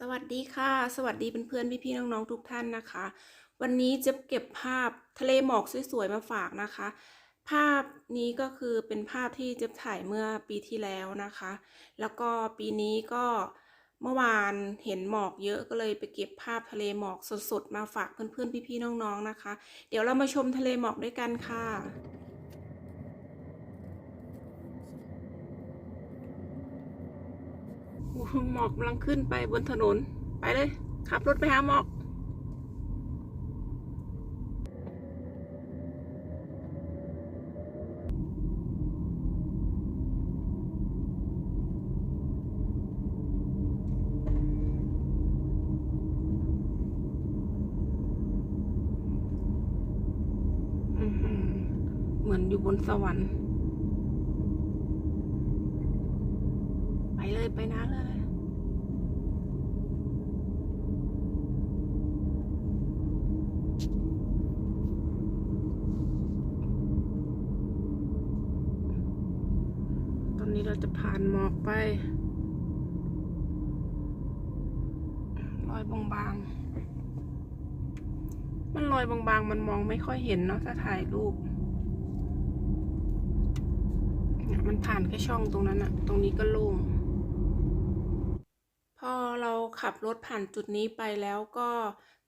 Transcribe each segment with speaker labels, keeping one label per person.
Speaker 1: สวัสดีค่ะ สวัสดีเพื่อนๆพี่ๆน้องๆทุกท่านนะคะ วันนี้จะเก็บภาพทะเลหมอกสวยๆมาฝากนะคะ ภาพนี้ก็คือเป็นภาพที่จะถ่ายเมื่อปีที่แล้วนะคะ แล้วก็ปีนี้ก็เมื่อวานเห็นหมอกเยอะก็เลยไปเก็บภาพทะเลหมอกสดๆมาฝากเพื่อนๆพี่ๆน้องๆนะคะ เดี๋ยวเรามาชมทะเลหมอกด้วยกันค่ะ โอ้โหมอกกำลังขึ้นไปบนถนน ไปเลย ขับรถไปหาหมอกเหมือนอยู่บนสวรรค์ ไปเลยไปนะเลยตอนนี้เราจะผ่านหมอกไปลอยบางๆมันลอยบางๆ มันมองไม่ค่อยเห็นเนาะถ้าถ่ายรูปมันผ่านแค่ช่องตรงนั้นอะตรงนี้ก็โล่ง ขับรถผ่านจุดนี้ไปแล้วก็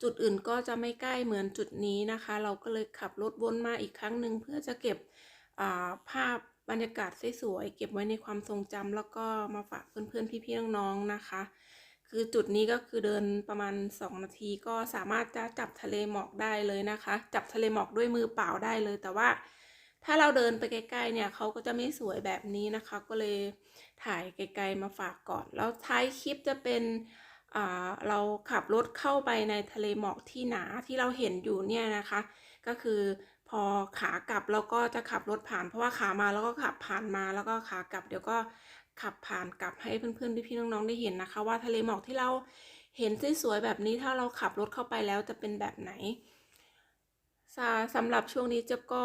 Speaker 1: จุดอื่นก็จะไม่ใกล้เหมือนจุดนี้นะคะ เราก็เลยขับรถวนมาอีกครั้งหนึ่งเพื่อจะเก็บภาพบรรยากาศสวยๆเก็บไว้ในความทรงจำแล้วก็มาฝากเพื่อนๆพี่ๆน้องๆนะคะ คือจุดนี้ก็คือเดินประมาณ 2 นาทีก็สามารถจะจับทะเลหมอกได้เลยนะคะ จับทะเลหมอกด้วยมือเปล่าได้เลย แต่ว่าถ้าเราเดินไปใกล้ๆเนี่ยเขาก็จะไม่สวยแบบนี้นะคะ ก็เลยถ่ายไกลๆมาฝากก่อน แล้วท้ายคลิปจะเป็น เราขับรถเข้าไปในทะเลหมอกที่หนาที่เราเห็นอยู่เนี่ยนะคะ ก็คือพอขากลับเราก็จะขับรถผ่านเพราะว่าขามาแล้วก็ขับผ่านมาแล้วก็ขากลับเดี๋ยวก็ขับผ่านกลับให้เพื่อนๆพี่ๆน้องๆได้เห็นนะคะ ว่าทะเลหมอกที่เราเห็นสวยๆแบบนี้ถ้าเราขับรถเข้าไปแล้วจะเป็นแบบไหนสาสำหรับช่วงนี้เจ๊บก็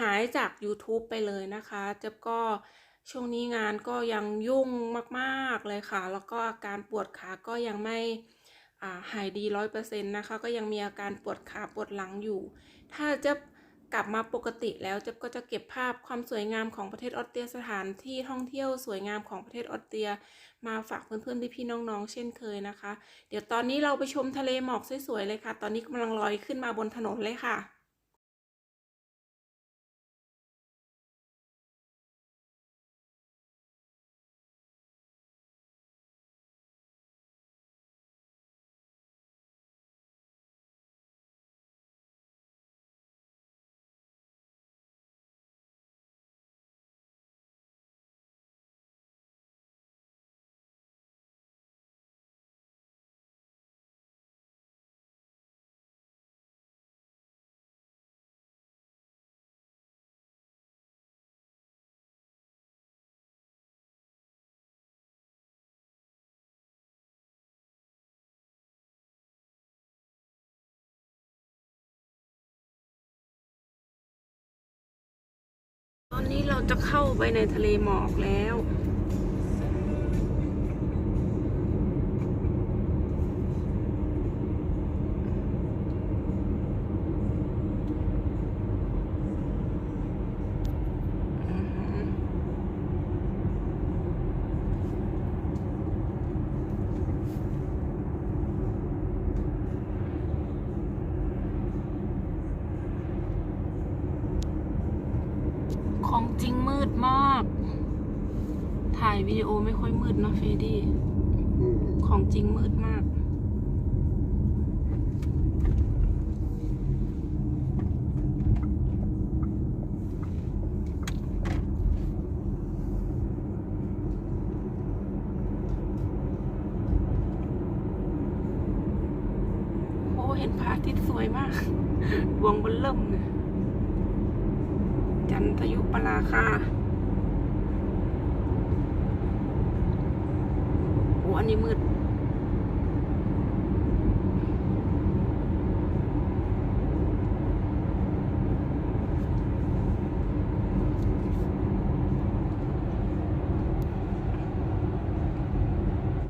Speaker 1: หายจาก YouTube ไปเลยนะคะเจ๊บก็ ช่วงนี้งานก็ยังยุ่งมากๆเลยค่ะ แล้วก็อาการปวดขาก็ยังไม่าหายดีร้อยเปอร์เซ็นต์นะคะ ก็ยังมีอาการปวดขาปวดหลังอยู่ ถ้าจ๊บกลับมาปกติแล้วจ๊บก็จะเก็บภาพความสวยงามของประเทศออสเตรียสถานที่ท่องเที่ยวสวยงามของประเทศออสเตรีย มาฝากเพื่อนๆพี่ๆน้องๆ เช่นเคยนะคะ เดี๋ยวตอนนี้เราไปชมทะเลหมอกสวยๆเลยค่ะ ตอนนี้กำลังลอยขึ้นมาบนถนนเลยค่ะ นี้เราจะเข้าไปในทะเลหมอกแล้ว จริงมืดมาก ถ่ายวิดีโอไม่ค่อยมืดเนอะเฟดี้
Speaker 2: อืม
Speaker 1: ของจริงมืดมาก โอ้เห็นพระอาทิตย์สวยมาก ดวงบนเริ่มเลย จันทยุปราคาโอ้อันนี้มืด